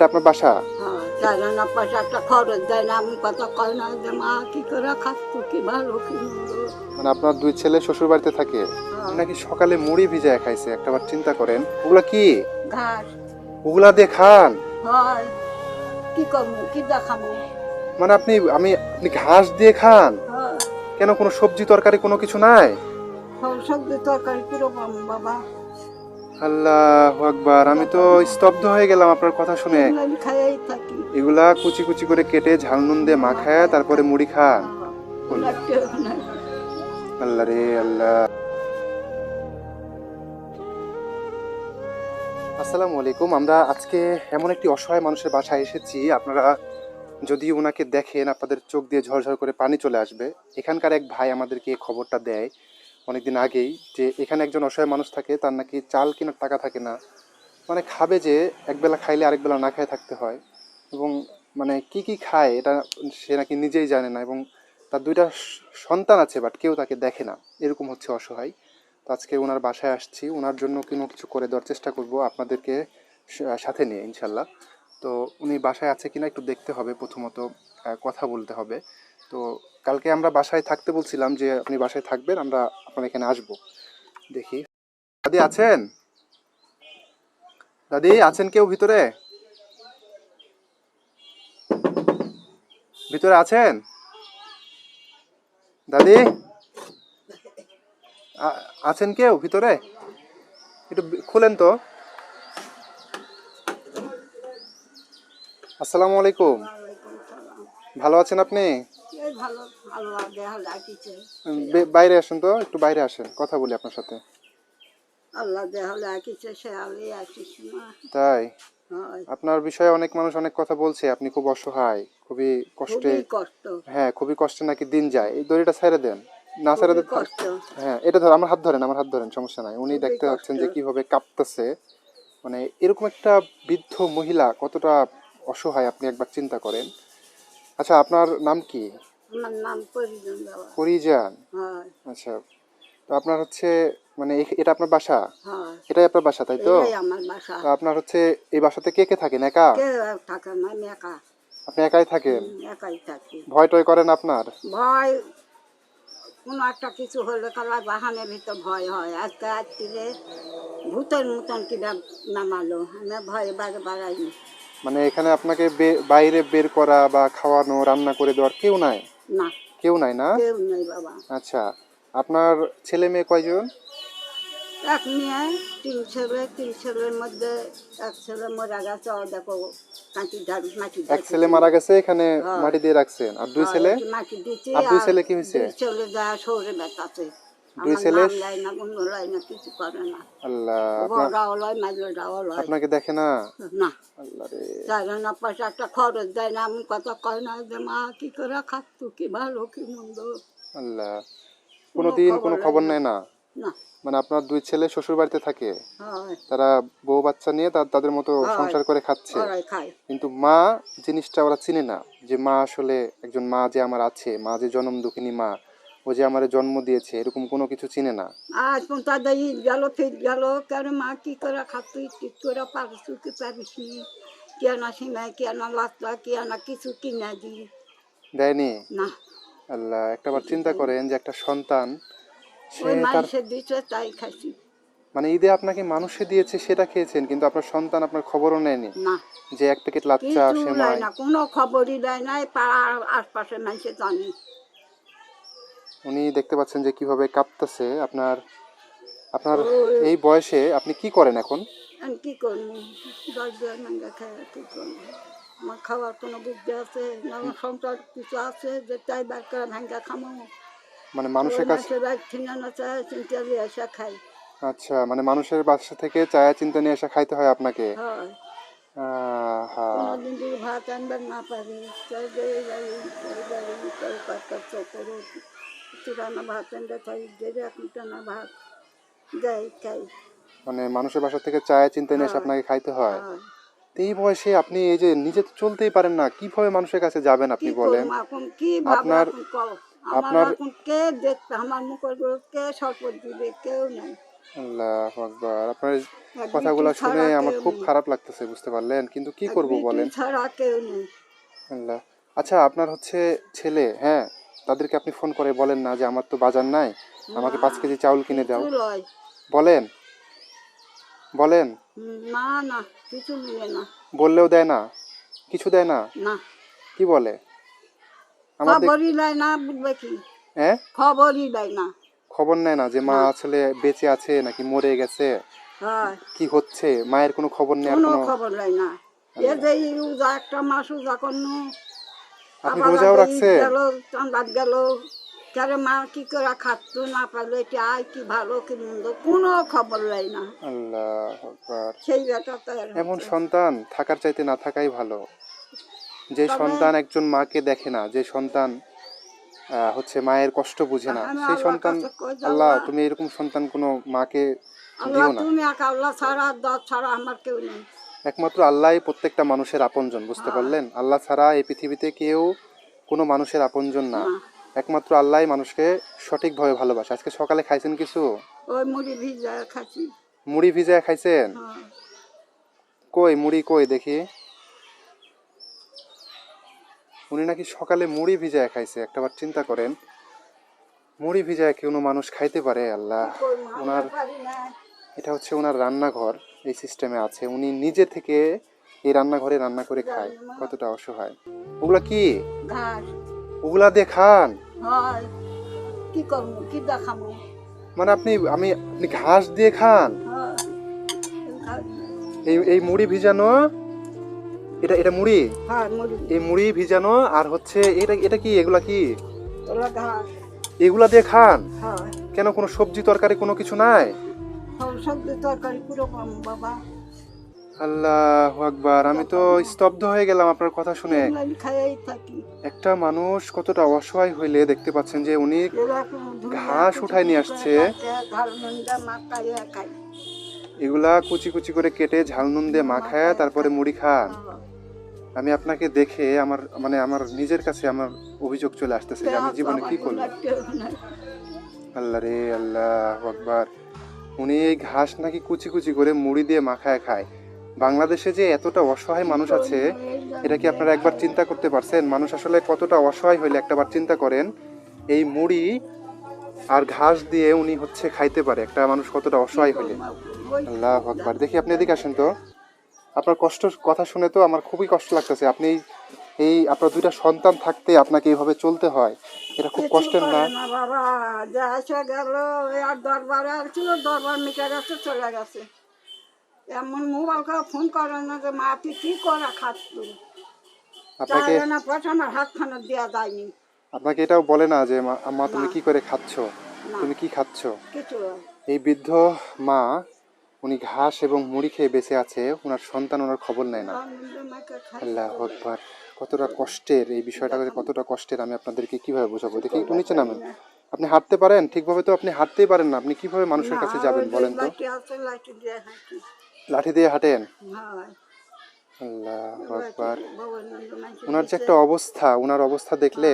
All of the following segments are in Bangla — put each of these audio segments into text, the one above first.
এটা আপনার বাসা? হ্যাঁ জানে না পয়সা একটা খরচ দেয় না আমি কথা কয় না যে মা কি করে খাচ্ছ কি ভালো কি মন্দ। মানে আপনার দুই ছেলে শ্বশুর বাড়িতে থাকে হ্যাঁ, নাকি সকালে মুড়ি ভিজায় খাইছে একটাবার চিন্তা করেন ওগুলা কি? ঘাস। ওগুলা দিয়ে খান? হয় কি করব কি দেখাবো? মানে আপনি আমি আপনি ঘাস দিয়ে খান? হয়। কেন কোনো সবজি তরকারি কোনো কিছু নাই? সবজি তরকারি বাবা? আল্লাহ আকবার। আমি তো স্তব্ধ হয়ে গেলাম আপনার কথা শুনে। এগুলা কুচি কুচি করে কেটে ঝাল নুন দিয়ে মাখায় তারপরে মুড়ি খান। আল্লাহ রে আল্লাহ। আসসালামু আলাইকুম। আমরা আজকে এমন একটি অসহায় মানুষের বাসায় এসেছি। আপনারা যদি ওনাকে দেখেন আপনাদের চোখ দিয়ে ঝরঝর করে পানি চলে আসবে। এখানকার এক ভাই আমাদেরকে খবরটা দেয়। অনেকদিন আগেই যে এখানে একজন অসহায় মানুষ থাকে, তার নাকি চাল কেনার টাকা থাকে না। মানে খাবে যে একবেলা খাইলে আরেকবেলা না খায় থাকতে হয়। এবং মানে কি কি খায় এটা সে নাকি নিজেই জানে না এবং তার দুইটা সন্তান আছে বাট কেউ তাকে দেখে না। এরকম হচ্ছে অসহায়। তো আজকে ওনার বাসায় আসছি। ওনার জন্য কোনো কিছু করে দেওয়ার চেষ্টা করব আপনাদেরকে সাথে নিয়ে, ইনশাল্লাহ। তো উনি বাসায় আছে কিনা একটু দেখতে হবে। প্রথমত কথা বলতে হবে। তো কালকে আমরা বাসায় থাকতে বলছিলাম যে, আপনি বাসায় থাকবেন, আমরা আপনার এখানে আসব। দেখি। দাদি আছেন? দাদি, আছেন কেউ ভিতরে? ভিতরে আছেন? দাদি? আছেন কেউ ভিতরে? একটু খুলেন তো। আসসালামু আলাইকুম। ভালো আছেন আপনি? ভালো আল্লাহ বে- বাইরে আসেন তো একটু বাইরে আসেন কথা বলি আপনার সাথে। আল্লাহ দেহা লাগিছে সে আলি আসিস না তাই? আপনার বিষয়ে অনেক মানুষ অনেক কথা বলছে আপনি খুব অসহায় খুবই কষ্টে হ্যাঁ খুবই কষ্টে নাকি দিন যায়। এই দড়িটা ছেড়ে দেন। না ছেড়ে দেন হ্যাঁ এটা ধর আমার হাত ধরেন আমার হাত ধরেন সমস্যা নাই। উনি দেখতে পাচ্ছেন যে। কীভাবে কাঁপতেছে। মানে এরকম একটা বৃদ্ধ মহিলা কতটা অসহায় আপনি একবার চিন্তা করেন। আচ্ছা আপনার নাম কি? আমার নাম পরিজন দেওয়া। পরিজান? হয়। আচ্ছা তো আপনার হচ্ছে মানে এটা আপনার বাসা? হয়। এটাই আপনার বাসা তাই তো? এটাই আমার বাসা। তো আপনার হচ্ছে এই বাসাতে কে কে থাকেন একা? আর থাকে না আমি একা। আপনি একাই থাকেন? একাই থাকি। ভয় টয় করেন আপনার? ভয় কোনো একটা কিছু হলে বাহানের ভিতর ভয় হয়। আজকে আজকে ভূতের মতন কিনা নামালো। আমি ভয়ে বাইরে বাড়াইনি। মানে এখানে আপনাকে বাইরে বের করা বা খাওয়ানো রান্না করে দেওয়ার কেউ নাই? না। কেউ নাই না? কেউ নাই বাবা। আচ্ছা আপনার ছেলে মেয়ে কয়জন? এক মেয়ে তিন ছেলে তিন ছেলের মধ্যে এক ছেলে মারা গেছে দেখো কাঁচি মাটি এক ছেলে মারা গেছে এখানে হ্যাঁ। মাটি দিয়ে রাখছেন। আর দুই ছেলে? মাটি দিচ্ছি আর দুই ছেলে কি হয়েছে? ছেলে যা বেতাছে দুই ছেলে? আল্লাহ আপনাকে দেখে না? না। আল্লাহ না পয়সা একটা খরচ দেয় না আমি কথা কয় না যে মা কি করে খাচ্ছ? কি ভালো কি মন্দ? আল্লাহ। কোনোদিন কোনো খবর নেয় না? মানে আপনার দুই ছেলে শ্বশুর বাড়িতে থাকে। তারা বউ বাচ্চা নিয়ে তাদের মতো সংসার করে খাচ্ছে। কিন্তু মা জিনিসটা ওরা চিনে না যে মা আসলে একজন মা যে আমার আছে মা যে জন্ম দুঃখিনী মা ও যে আমার জন্ম দিয়েছে এরকম কোনো কিছু চিনে না। আজ কোন তাদের ঈদ গেল ফির গেল কেন মা কি করে খাচ্ছ? ঠিক করে পারিস কি পারিস নি? কে না সিমাই কে না লাচলা কে না কিছু কিনা দি? দেয়নি? না। আল্লাহ একটাবার চিন্তা করেন যে একটা সন্তান সে তার দিচ্ছে তাই খাইছি। মানে ঈদে আপনাকে মানুষে দিয়েছে সেটা খেয়েছেন কিন্তু আপনার সন্তান আপনার খবরও নেয়নি। না। যে এক প্যাকেট লাচ্চা সেমাই না কোনো খবরই দেয় নাই পাড়ার আশপাশে মানুষে জানে। উনি দেখতে পাচ্ছেন যে কীভাবে কাঁপতেছে। আপনার আপনার এই বয়সে আপনি কি করেন এখন? আমি কি করব? দশ দেওয়ার মাঙ্গা খাই কি করব? আমার খাওয়ার কোনো বুদ্ধি আছে না আমার সংসার কিছু আছে যে বার করে ভাঙ্গা খামাবো মানে মানুষের কাছে চায় চিন্তা দিয়ে এসে খাই। আচ্ছা মানে মানুষের বাসা থেকে চায়া চিন্তা নিয়ে এসে খাইতে হয় আপনাকে? হয়। কোনোদিন যদি ভাত আনবার না পারি তাই দিয়ে যাই এই বাড়ি তাই কাজ করো ভাত টানা ভাত যাই খাই। মানে মানুষের বাসা থেকে চায়া চিন্তা নিয়ে এসে আপনাকে খাইতে হয়। হয়। এই বয়সে আপনি এই যে নিজে তো চলতেই পারেন না কীভাবে মানুষের কাছে যাবেন আপনি বলেন? আপনার- আপনার- কে দেখবে আমার মুখের কে সরপত দিবে? কেউ নাই। আল্লাহ আকবার। আপনার কথাগুলো শুনে আমার খুব খারাপ লাগতেছে বুঝতে পারলেন? কিন্তু কি করব বলেন? ছাড়া কেউ নেই। আল্লাহ। আচ্ছা আপনার হচ্ছে ছেলে হ্যাঁ? তাদেরকে আপনি ফোন করে বলেন না যে আমার তো বাজার নাই আমাকে পাঁচ কেজি চাউল কিনে দাও। বলেন। বলেন। না না কিছু মিলে না। বললেও দেয় না। কিছু দেয় না? না। কি বলে? আমাদের খবরই না বুঝবে কি? হ্যাঁ খবরই না। খবর নেয় না যে মা আসলে বেঁচে আছে নাকি মরে গেছে? হয়। কি হচ্ছে? মায়ের কোনো খবর নেই কোনো খবর দেয় না। এ যে একটা মাস করনু আপনি রোজাও আগে রাখছেন? গেল চান্দাত গেল। মা কি করে খাচ্ছ না পারল আয় কি ভালো কি মন্দ কোনো খবর দেয় না। আল্লাহ আকবার। সেই বেটা এমন সন্তান থাকার চাইতে না থাকাই ভালো। যে সন্তান একজন মাকে দেখে না যে সন্তান হচ্ছে মায়ের কষ্ট বুঝে না সেই সন্তান আল্লাহ তুমি এরকম সন্তান কোনো মাকে দিও না। তুমি এক আল্লাহ ছাড়া দশ ছাড়া আমার কেউ নেই। একমাত্র আল্লাহ প্রত্যেকটা মানুষের আপনজন বুঝতে। পারলেন? আল্লাহ ছাড়া এই পৃথিবীতে কেউ কোনো মানুষের আপনজন না। না। একমাত্র আল্লাহ মানুষকে সঠিকভাবে ভালোবাসে। আজকে সকালে খাইছেন কিছু? মুড়ি ভিজা ভিজায় খাইছেন? হ্যাঁ। কই মুড়ি কই দেখি? উনি নাকি সকালে মুড়ি ভিজায় খাইছে একটাবার চিন্তা করেন। মুড়ি ভিজায় কোনো মানুষ খাইতে পারে? আল্লাহ ওনার। এটা হচ্ছে ওনার রান্নাঘর। এই সিস্টেমে আছে। উনি নিজে থেকে এই রান্নাঘরে রান্না করে খায় কতটা অসহায়। ওগুলা কি? ওগুলা দিয়ে খান? কি করব? কি দেখাবো মানে আপনি আমি আপনি ঘাস দিয়ে খান? এই এই মুড়ি ভিজানো এটা এটা মুড়ি? এই মুড়ি ভিজানো আর হচ্ছে এটা এটা কি? এগুলা কি? এগুলা দিয়ে খান? কেন কোনো সবজি তরকারি কোনো কিছু নাই? সব তরকারি পুরো কম বাবা? আল্লাহ আকবার আমি তো স্তব্ধ হয়ে গেলাম আপনার কথা শুনে। একটা মানুষ কতটা অসহায় হইলে দেখতে পাচ্ছেন যে উনি ঘাস উঠায় নিয়ে আসছে। এগুলা কুচি কুচি করে কেটে ঝাল নুন দিয়ে মাখায় তারপরে মুড়ি খান। হ্যাঁ। আমি আপনাকে দেখে আমার মানে আমার নিজের কাছে আমার অভিযোগ চলে আসতেছে আমি জীবনে কি করলাম। আল্লাহ রে আল্লাহ আকবার। উনি এই ঘাস নাকি কুচি কুচি করে মুড়ি দিয়ে মাখায় খায়। বাংলাদেশে যে এতটা অসহায় মানুষ আছে, এটা কি আপনারা একবার চিন্তা করতে পারছেন? মানুষ আসলে কতটা অসহায় হইলে একটাবার চিন্তা করেন, এই মুড়ি আর ঘাস দিয়ে উনি হচ্ছে খাইতে পারে, একটা মানুষ কতটা অসহায় হইলে। আল্লাহ আকবার। দেখি আপনি এদিকে আসেন তো। আপনার কষ্ট, কথা শুনে তো আমার খুবই কষ্ট লাগতেছে। আপনি এই আপনার দুইটা সন্তান থাকতে আপনাকে এইভাবে চলতে হয় এটা খুব কষ্টের না? না বাবা যা আসে গেল আর দরবারে আসছিল দরবার মিটে গেছে চলে গেছে। এমন মোবাইল করে ফোন করে না যে মা তুই কি করে খাচ্ছ আপনাকে না পয়সা হাত খানা দেওয়া যায়নি। আপনাকে এটাও বলে না যে মা- তুমি কি করে খাচ্ছ? তুমি কি খাচ্ছ? এই বৃদ্ধ মা উনি ঘাস এবং মুড়ি খেয়ে বেঁচে আছে ওনার সন্তান ওনার খবর নেয় না। আল্লাহ আকবার। কতটা কষ্টের এই বিষয়টা কতটা কষ্টের আমি আপনাদেরকে কীভাবে বোঝাবো? দেখি একটু নিচে নামেন। আপনি হাঁটতে পারেন ঠিকভাবে তো আপনি হাঁটতেই পারেন না। আপনি কীভাবে মানুষের কাছে যাবেন বলেন তো? লাঠি দিয়ে লাঠি দিয়ে হাঁটেন? আল্লাহ আকবার। ওনার যে একটা অবস্থা ওনার অবস্থা দেখলে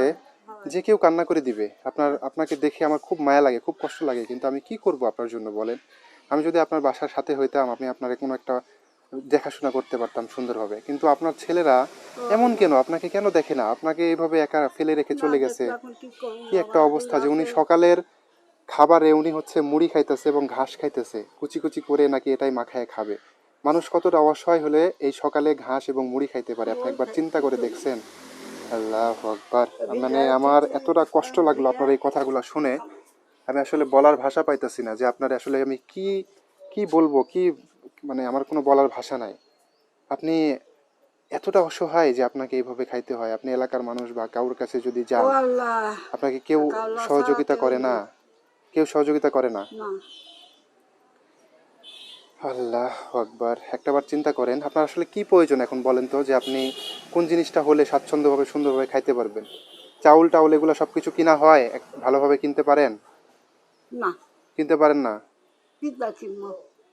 যে কেউ কান্না করে দিবে। আপনার আপনাকে দেখে আমার খুব মায়া লাগে খুব কষ্ট লাগে কিন্তু আমি কি করব আপনার জন্য বলেন? আমি যদি আপনার বাসার সাথে হইতাম আমি আপনার কোনো একটা দেখাশোনা করতে পারতাম সুন্দরভাবে। কিন্তু আপনার ছেলেরা এমন কেন? আপনাকে কেন দেখে না? আপনাকে এইভাবে একা ফেলে রেখে চলে গেছে। কি একটা অবস্থা যে উনি সকালের খাবারে উনি হচ্ছে মুড়ি খাইতেছে এবং ঘাস খাইতেছে। কুচি কুচি করে নাকি এটাই মাখায় খাবে। মানুষ কতটা অসহায় হলে এই সকালে ঘাস এবং মুড়ি খাইতে পারে? আপনি একবার চিন্তা করে দেখছেন? আল্লাহ আকবার। মানে আমার এতটা কষ্ট লাগল আপনার এই কথাগুলো শুনে। আমি আসলে বলার ভাষা পাইতেছি না যে আপনার আসলে আমি কি কি বলব কি মানে আমার কোনো বলার ভাষা নাই। আপনি এতটা অসহায় যে আপনাকে এইভাবে খাইতে হয়। আপনি এলাকার মানুষ বা কারোর কাছে যদি যান আপনাকে কেউ সহযোগিতা করে না। কেউ সহযোগিতা করে না। আল্লাহ আকবার। একটাবার চিন্তা করেন আপনার আসলে কি প্রয়োজন এখন বলেন তো? যে আপনি কোন জিনিসটা হলে স্বাচ্ছন্দ্যভাবে সুন্দরভাবে খাইতে পারবেন? চাউল টাউল এগুলো সব কিছু কিনা হয়? ভালোভাবে কিনতে পারেন? না। কিনতে পারেন না?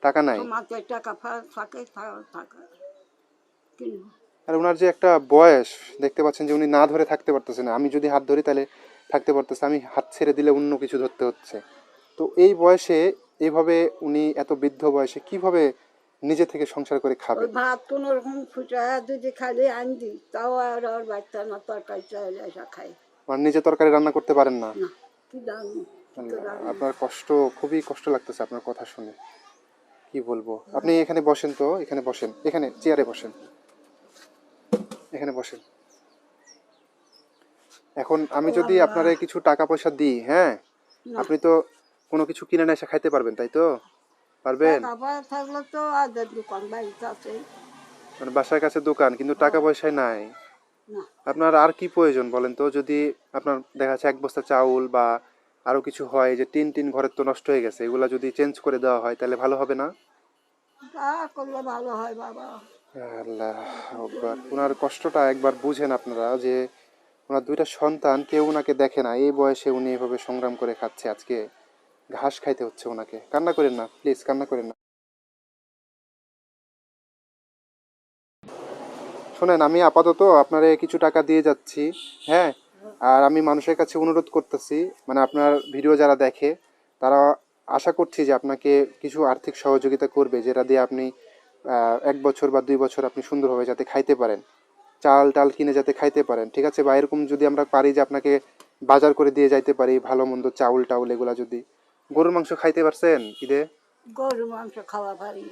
টাকা নাই? তোমাকে টাকা থাকে থাকে আর ওনার যে একটা বয়স দেখতে পাচ্ছেন যে উনি না ধরে থাকতে পারতেছে না। আমি যদি হাত ধরি তাহলে থাকতে পারতেছে আমি হাত ছেড়ে দিলে অন্য কিছু ধরতে হচ্ছে। তো এই বয়সে এভাবে উনি এত বৃদ্ধ বয়সে কীভাবে নিজে থেকে সংসার করে খাবে? ভাত কোনো রকম ফুটা যদি খালি আন দি তাও আর আর বাচ্চা না তরকারি চাইলে এসে খাই মানে নিজে তরকারি রান্না করতে পারেন না? আপনার কষ্ট খুবই কষ্ট লাগতেছে আপনার কথা শুনে। কি বলব? আপনি এখানে বসেন তো এখানে বসেন। এখানে চেয়ারে বসেন। এখানে বসেন। এখন আমি যদি আপনারে কিছু টাকা পয়সা দিই হ্যাঁ? আপনি তো কোনো কিছু কিনে না এসে খাইতে পারবেন তাই তো? পারবেন? থাকলে তো মানে বাসার কাছে দোকান কিন্তু টাকা পয়সায় নাই। আপনার আর কি প্রয়োজন বলেন তো? যদি আপনার দেখা যাচ্ছে এক বস্তা চাউল বা আরও কিছু হয় যে টিন টিন ঘরের তো নষ্ট হয়ে গেছে এগুলা যদি চেঞ্জ করে দেওয়া হয় তাহলে ভালো হবে না? করলে ভালো হয় বাবা। আল্লাহ আকবার। ওনার কষ্টটা একবার বুঝেন আপনারা যে ওনার দুইটা সন্তান কেউ ওনাকে দেখে না এই বয়সে উনি এভাবে সংগ্রাম করে খাচ্ছে আজকে ঘাস খাইতে হচ্ছে ওনাকে কান্না করেন না প্লিজ কান্না করেন না। শোনেন আমি আপাতত আপনারে কিছু টাকা দিয়ে যাচ্ছি। হ্যাঁ আর আমি মানুষের কাছে অনুরোধ করতেছি মানে আপনার ভিডিও যারা দেখে তারা আশা করছি যে আপনাকে কিছু আর্থিক সহযোগিতা করবে যেটা দিয়ে আপনি এক বছর বা দুই বছর আপনি সুন্দরভাবে যাতে খাইতে পারেন। চাল টাল কিনে যাতে খাইতে পারেন ঠিক আছে? বা এরকম যদি আমরা পারি যে আপনাকে বাজার করে দিয়ে যাইতে পারি ভালো মন্দ চাউল টাউল এগুলা যদি। গরুর মাংস খাইতে পারছেন ঈদে? গরু মাংস খাওয়া পারি।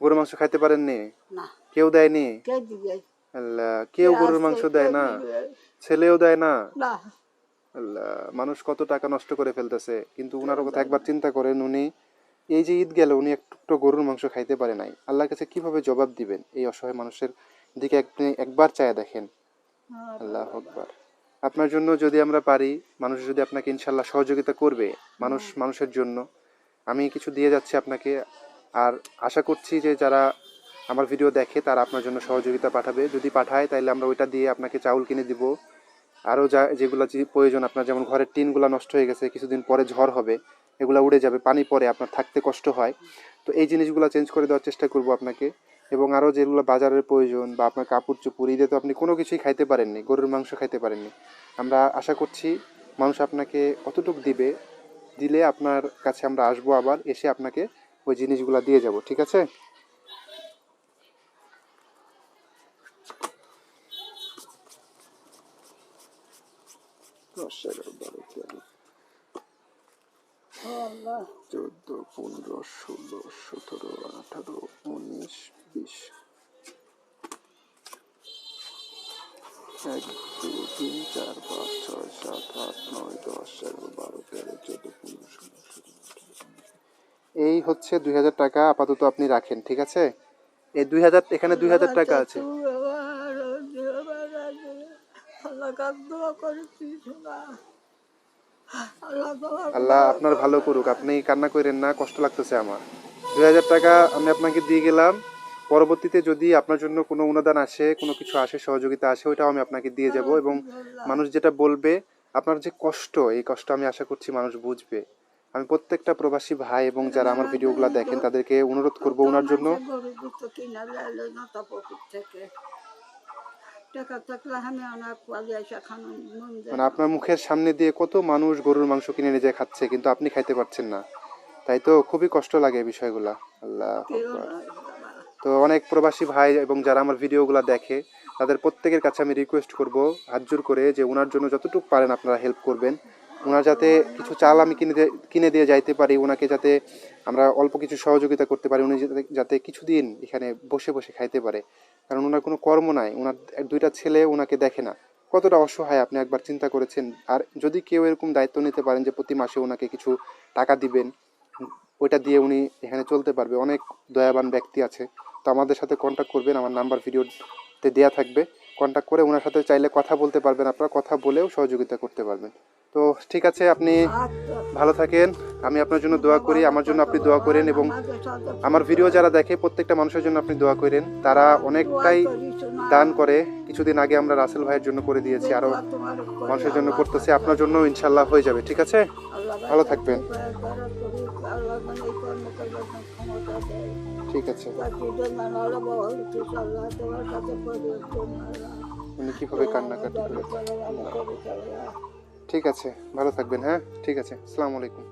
গরুর মাংস খাইতে পারেননি? না। কেউ দেয়নি? আল্লাহ কেউ গরুর মাংস দেয় না ছেলেও দেয় না। আল্লাহ মানুষ কত টাকা নষ্ট করে ফেলতেছে কিন্তু উনার কথা একবার চিন্তা করেন উনি এই যে ঈদ গেল উনি একটু গরুর মাংস খাইতে পারে নাই। আল্লাহর কাছে কীভাবে জবাব দিবেন? এই অসহায় মানুষের দিকে একবার চায় দেখেন। আল্লাহ আকবার। আপনার জন্য যদি আমরা পারি মানুষ যদি আপনাকে ইনশাল্লাহ সহযোগিতা করবে মানুষ মানুষের জন্য আমি কিছু দিয়ে যাচ্ছি আপনাকে আর আশা করছি যে যারা আমার ভিডিও দেখে তারা আপনার জন্য সহযোগিতা পাঠাবে। যদি পাঠায় তাহলে আমরা ওইটা দিয়ে আপনাকে চাউল কিনে দিব। আরও যা, যেগুলো প্রয়োজন, আপনার যেমন ঘরের টিনগুলো নষ্ট হয়ে গেছে, কিছুদিন পরে ঝড় হবে, এগুলো উড়ে যাবে, পানি পরে আপনার থাকতে কষ্ট হয়। তো এই জিনিসগুলো চেঞ্জ করে দেওয়ার চেষ্টা করব আপনাকে। এবং আরও যেগুলো বাজারের প্রয়োজন বা আপনার কাপড় চোপড়, ঈদে তো আপনি কোনো কিছুই খাইতে পারেননি, গরুর মাংস খাইতে পারেননি। আমরা আশা করছি মানুষ আপনাকে কতটুকু দিবে, দিলে আপনার কাছে আমরা আসব আবার, এসে আপনাকে ওই জিনিসগুলো দিয়ে যাব, ঠিক আছে? দশ এগারো তেরো চোদ্দ পনেরো ষোলো সতেরো আঠারো উনিশ বিশ এক দুই তিন চার পাঁচ ছয় সাত আট নয় দশ এগারো বারো তেরো চোদ্দ পনেরো ষোলো। এই হচ্ছে দুই হাজার টাকা আপাতত আপনি রাখেন, ঠিক আছে এই দুই হাজার, এখানে দুই হাজার টাকা আছে আল্লাহ আপনার ভালো করুক। আপনি কান্না করেন না, কষ্ট লাগতেছে আমার। দুই হাজার টাকা আমি আপনাকে দিয়ে গেলাম। পরবর্তীতে যদি আপনার জন্য কোনো অনুদান আসে, কোনো কিছু আসে, সহযোগিতা আসে, ওইটাও আমি আপনাকে দিয়ে যাব এবং মানুষ যেটা বলবে, আপনার যে কষ্ট, এই কষ্ট আমি আশা করছি মানুষ বুঝবে। আমি প্রত্যেকটা প্রবাসী ভাই এবং যারা আমার ভিডিওগুলো দেখেন, তাদেরকে অনুরোধ করব ওনার জন্য গরু দুটো কিনা লাইলো না তা পকেট থেকে টাকা থাকলে আমি অনেক পালি খানো মানে আপনার মুখের সামনে দিয়ে কত মানুষ গরুর মাংস কিনে নিয়ে যায় খাচ্ছে কিন্তু আপনি খাইতে পারছেন না। তাই তো খুবই কষ্ট লাগে এই বিষয়গুলা। আল্লাহ। তো অনেক প্রবাসী ভাই এবং যারা আমার ভিডিওগুলো দেখে তাদের প্রত্যেকের কাছে আমি রিকোয়েস্ট করব হাত জোর করে যে ওনার জন্য যতটুকু পারেন আপনারা হেল্প করবেন। ওনার যাতে কিছু চাল আমি কিনে কিনে দিয়ে যাইতে পারি ওনাকে যাতে আমরা অল্প কিছু সহযোগিতা করতে পারি উনি যাতে- যাতে কিছুদিন এখানে বসে বসে খাইতে পারে। কারণ ওনার কোনো কর্ম নাই, ওনার দুইটা ছেলে ওনাকে দেখে না। কতটা অসহায় আপনি একবার চিন্তা করেছেন? আর যদি কেউ এরকম দায়িত্ব নিতে পারেন যে প্রতি মাসে ওনাকে কিছু টাকা দিবেন, ওইটা দিয়ে উনি এখানে চলতে পারবে, অনেক দয়াবান ব্যক্তি আছে। তো আমাদের সাথে কন্ট্যাক্ট করবেন, আমার নাম্বার ভিডিওতে দেওয়া থাকবে। কন্ট্যাক্ট করে ওনার সাথে চাইলে কথা বলতে পারবেন, আপনারা কথা বলেও সহযোগিতা করতে পারবেন। তো ঠিক আছে, আপনি ভালো থাকেন আমি আপনার জন্য দোয়া করি, আমার জন্য আপনি দোয়া করেন এবং আমার ভিডিও যারা দেখে, প্রত্যেকটা মানুষের জন্য আপনি দোয়া করেন তারা অনেকটাই। দান করে কিছুদিন আগে আমরা রাসেল ভাইয়ের জন্য করে দিয়েছি আরও দোয়া তোমার করি। মানুষের জন্য করতেছি আপনার জন্য ইনশাল্লাহ হয়ে যাবে, ঠিক আছে ভালো থাকবেন। ঠিক আছে। উনি কীভাবে কান্নাকাটি দয়া ঠিক আছে ভালো থাকবেন হ্যাঁ? ঠিক আছে আসসালামু আলাইকুম।